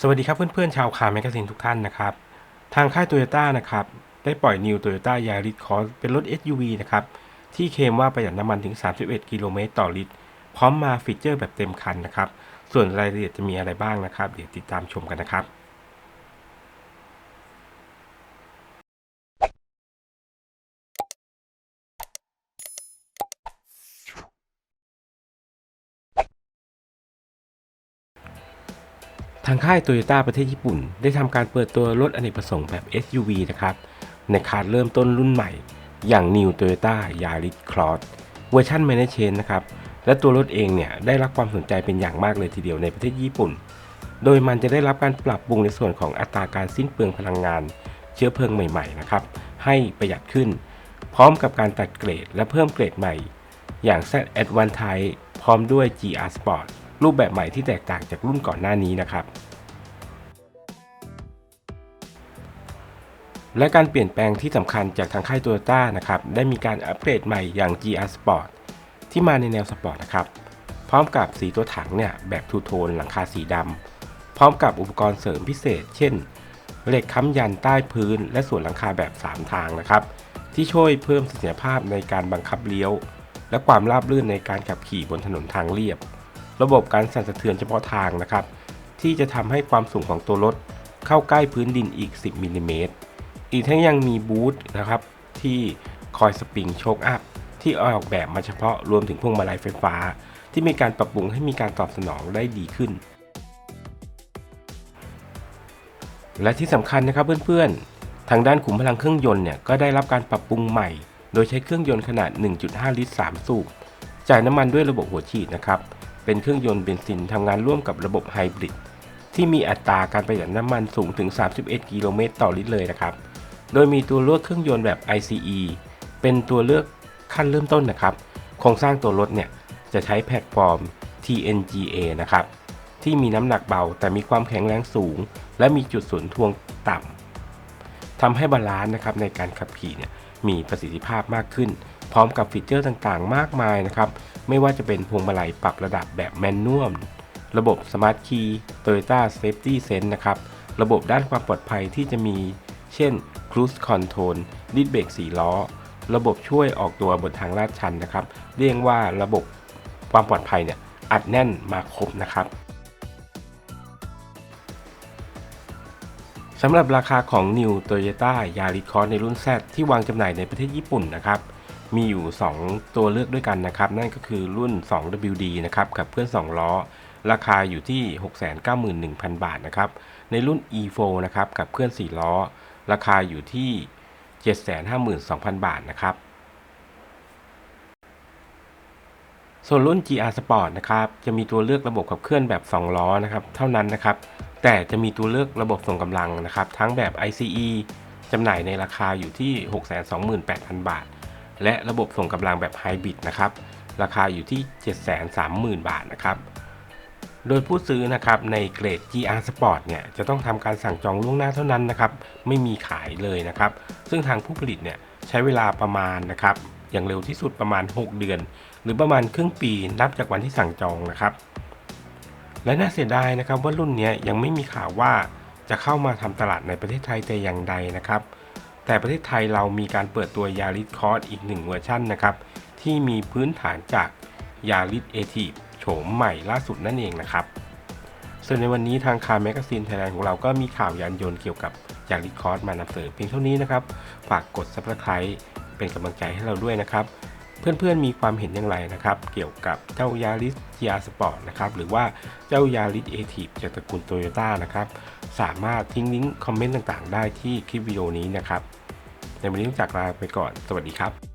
สวัสดีครับเพื่อนๆชาวคาร์แมกกาซีนทุกท่านนะครับ ทางค่ายโตโยต้านะครับ ได้ปล่อย New Toyota Yaris Cross เป็นรถ SUV นะครับ ที่เคลมว่าประหยัดน้ำมันถึง 31 กิโลเมตรต่อลิตร พร้อมมาฟีเจอร์แบบเต็มคันนะครับ ส่วนรายละเอียดจะมีอะไรบ้างนะครับ เดี๋ยวติดตามชมกันนะครับ ทางค่ายโตโยต้าประเทศญี่ปุ่น ได้ทำการเปิดตัวรถอเนกประสงค์แบบ SUV นะครับ ในคาร์เริ่มต้นรุ่นใหม่ อย่าง New Toyota Yaris Cross เวอร์ชัน Managed Chain นะครับ และตัวรถเองเนี่ยได้รับความสนใจเป็นอย่างมากเลยทีเดียวในประเทศญี่ปุ่น โดยมันจะได้รับการปรับปรุงในส่วนของอัตราการสิ้นเปลืองพลังงาน เชื้อเพลิงใหม่ๆนะครับให้ประหยัดขึ้น พร้อมกับการตัดเกรดและเพิ่มเกรดใหม่ อย่าง Z Advance Type พร้อมด้วย GR Sport รูปแบบใหม่ที่แตกต่างจากรุ่นก่อนหน้านี้นะครับและการเปลี่ยนแปลงที่สำคัญจากทางค่ายโตโยต้านะครับได้มีการอัปเกรดใหม่อย่าง GR Sport ที่มาในแนวสปอร์ตนะครับพร้อมกับสีตัวถังเนี่ยแบบทูโทนหลังคาสีดำพร้อมกับอุปกรณ์เสริมพิเศษ เช่น เหล็กค้ำยันใต้พื้น และส่วนหลังคาแบบ 3 ทางนะครับ ที่ช่วยเพิ่มเสถียรภาพในการบังคับเลี้ยว และความราบรื่นในการขับขี่บนถนนทางเรียบ ระบบการสั่นสะเทือนเฉพาะทางนะครับ ที่จะทำให้ความสูงของตัวรถเข้าใกล้พื้นดินอีก 10มิลลิเมตรอีกทั้งยังมีบูทนะครับที่คอยสปริงโชคอัพที่ออกแบบมาเฉพาะรวมถึงพวงมาลัยไฟฟ้า ที่มีการปรับปรุงให้มีการตอบสนองได้ดีขึ้น และที่สำคัญนะครับเพื่อนๆ ทางด้านขุมพลังเครื่องยนต์เนี่ยก็ได้รับการปรับปรุงใหม่ โดยใช้เครื่องยนต์ขนาด 1.5 ลิตร 3 สูบจ่ายน้ำมันด้วยระบบหัวฉีดนะครับ เป็นเครื่องยนต์เบนซินทำงานร่วมกับระบบไฮบริดที่มีอัตราการประหยัดน้ำมันสูงถึง 31 กิโลเมตรต่อลิตรเลยนะครับ โดยมีตัวเลือกเครื่องยนต์แบบ ICE เป็นตัวเลือกขั้นเริ่มต้นนะครับ โครงสร้างตัวรถเนี่ยจะใช้แพลตฟอร์ม TNGA นะครับ ที่มีน้ำหนักเบาแต่มีความแข็งแรงสูง และมีจุดศูนทวงต่ำ ทำให้บาลานซ์นะครับในการขับขี่เนี่ยมีประสิทธิภาพมากขึ้น พร้อมกับฟีเจอร์ต่างๆ มากมายนะครับ ไม่ว่าจะเป็นพวงมาลัยปรับระดับแบบแมนนวลระบบ Smart Key Toyota Safety Sense นะครับ ระบบด้านความปลอดภัยที่จะมี เช่น Cruise Control ดิสเบรก4ล้อ ระบบช่วยออกตัวบนทางลาดชันนะครับ เรียกว่าระบบความปลอดภัยเนี่ยอัดแน่นมาครบนะครับ สำหรับราคาของ New Toyota Yaris Cross ในรุ่น Z ที่วางจำหน่ายในประเทศญี่ปุ่นนะครับ มีอยู่ 2 ตัวเลือกด้วยกันนะครับ นั่นก็คือรุ่น 2WD นะครับกับเคลื่อน2 ล้อ ราคาอยู่ที่ 691,000 บาทนะครับ ในรุ่น E4 นะครับกับเคลื่อน 4 ล้อ ราคาอยู่ที่ 752,000 บาทนะครับส่วนรุ่น GR Sport นะครับ จะมีตัวเลือกระบบขับเคลื่อนแบบ 2 ล้อนะครับ เท่านั้นนะครับ แต่จะมีตัวเลือกระบบส่งกำลังนะครับ ทั้งแบบ ICE จำหน่ายในราคาอยู่ที่ 628,000 บาท และระบบส่งกำลังแบบไฮบริดนะครับ ราคาอยู่ที่ 730,000 บาทนะครับ โดยผู้ซื้อนะครับในเกรด GR Sport เนี่ยจะต้องทำการสั่งจองล่วงหน้าเท่านั้นนะครับ ไม่มีขายเลยนะครับ ซึ่งทางผู้ผลิตเนี่ยใช้เวลาประมาณนะครับ อย่างเร็วที่สุดประมาณ 6 เดือน หรือประมาณครึ่งปีนับจากวันที่สั่งจองนะครับ และน่าเสียดายนะครับว่ารุ่นนี้ยังไม่มีข่าวว่าจะเข้ามาทำตลาดในประเทศไทยแต่อย่างใดนะครับ แต่ประเทศไทยเรามีการเปิดตัว Yaris Cross อีกหนึ่งเวอร์ชันนะครับที่มีพื้นฐานจาก Yaris a t i v โฉมใหม่ล่าสุดนั่นเองนะครับส่วนในวันนี้ทางคาร์แมกซีนไทยแลนด์ของเราก็มีข่าวยานยนต์เกี่ยวกับ Yaris Cross มานำเสนอเพียงเท่านี้นะครับ ฝากกด Subscribe เป็นกำลังใจให้เราด้วยนะครับ เพื่อนๆมีความเห็นอย่างไรนะครับ เกี่ยวกับเจ้ายาริส GR Sport นะครับ หรือว่าเจ้ายาริส a t i v จากตระกูลโตโยต้านะครับ สามารถทิ้งลิงก์คอมเมนต์ต่างๆ ได้ที่คลิปวิดีโอนี้นะครับ ในวันนี้ต้องจากลาไปก่อน สวัสดีครับ